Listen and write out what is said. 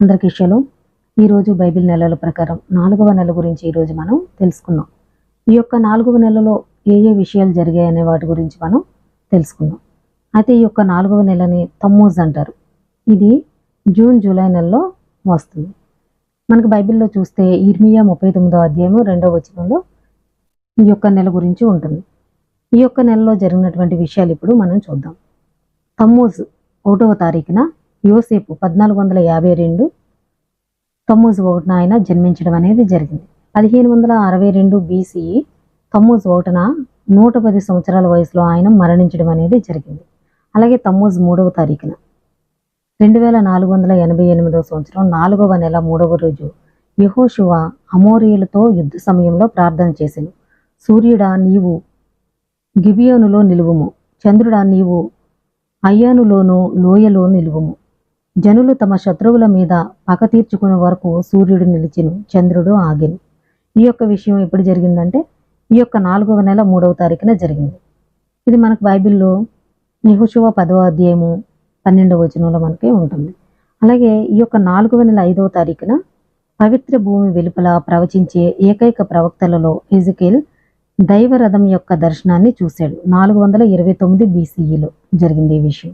అందరికీ షలో ఈరోజు బైబిల్ నెలల ప్రకారం నాలుగవ నెల గురించి ఈరోజు మనం తెలుసుకుందాం. ఈ యొక్క నాలుగవ నెలలో ఏ ఏ విషయాలు జరిగాయనే వాటి గురించి మనం తెలుసుకుందాం. అయితే ఈ యొక్క నాలుగవ నెలని తమ్మూజ్ అంటారు. ఇది జూన్ జూలై నెలలో వస్తుంది. మనకు బైబిల్లో చూస్తే ఇర్మియా ముప్పై తొమ్మిదో అధ్యాయము రెండవ వచనంలో ఈ యొక్క నెల గురించి ఉంటుంది. ఈ యొక్క నెలలో జరిగినటువంటి విషయాలు ఇప్పుడు మనం చూద్దాం. తమ్మూజ్ ఒకటవ తారీఖున యోసేపు పద్నాలుగు వందల యాభై రెండు తమ్మూజ్ ఒకటిన ఆయన జన్మించడం అనేది జరిగింది. పదిహేను వందల అరవై రెండు బీసీఈ తమ్మూజ్ ఒకటిన నూట పది సంవత్సరాల వయసులో ఆయన మరణించడం అనేది జరిగింది. అలాగే తమ్మూజ్ మూడవ తారీఖున రెండు వేల నాలుగు వందల ఎనభై ఎనిమిదవ సంవత్సరం నాలుగవ నెల మూడవ రోజు యహోశివ అమోరియులతో యుద్ధ సమయంలో ప్రార్థన చేశాను సూర్యుడా నీవు గిబియోనులో నిలువుము. చంద్రుడా నీవు అయ్యానులోను లోయలో నిలువుము. జనులు తమ శత్రువుల మీద పక తీర్చుకునే వరకు సూర్యుడు నిలిచిను చంద్రుడు ఆగిను. ఈ యొక్క విషయం ఎప్పుడు జరిగిందంటే ఈ యొక్క నాలుగవ నెల మూడవ తారీఖున జరిగింది. ఇది మనకు బైబిల్లో నిహుషువ పదవ అధ్యాయము పన్నెండవ వచనంలో మనకి ఉంటుంది. అలాగే ఈ యొక్క నాలుగవ నెల ఐదవ తారీఖున పవిత్ర భూమి వెలుపల ప్రవచించే ఏకైక ప్రవక్తలలో ఎజుకేల్ దైవరథం యొక్క దర్శనాన్ని చూశాడు. నాలుగు వందల ఇరవై తొమ్మిది బీసీఈలో జరిగింది ఈ విషయం.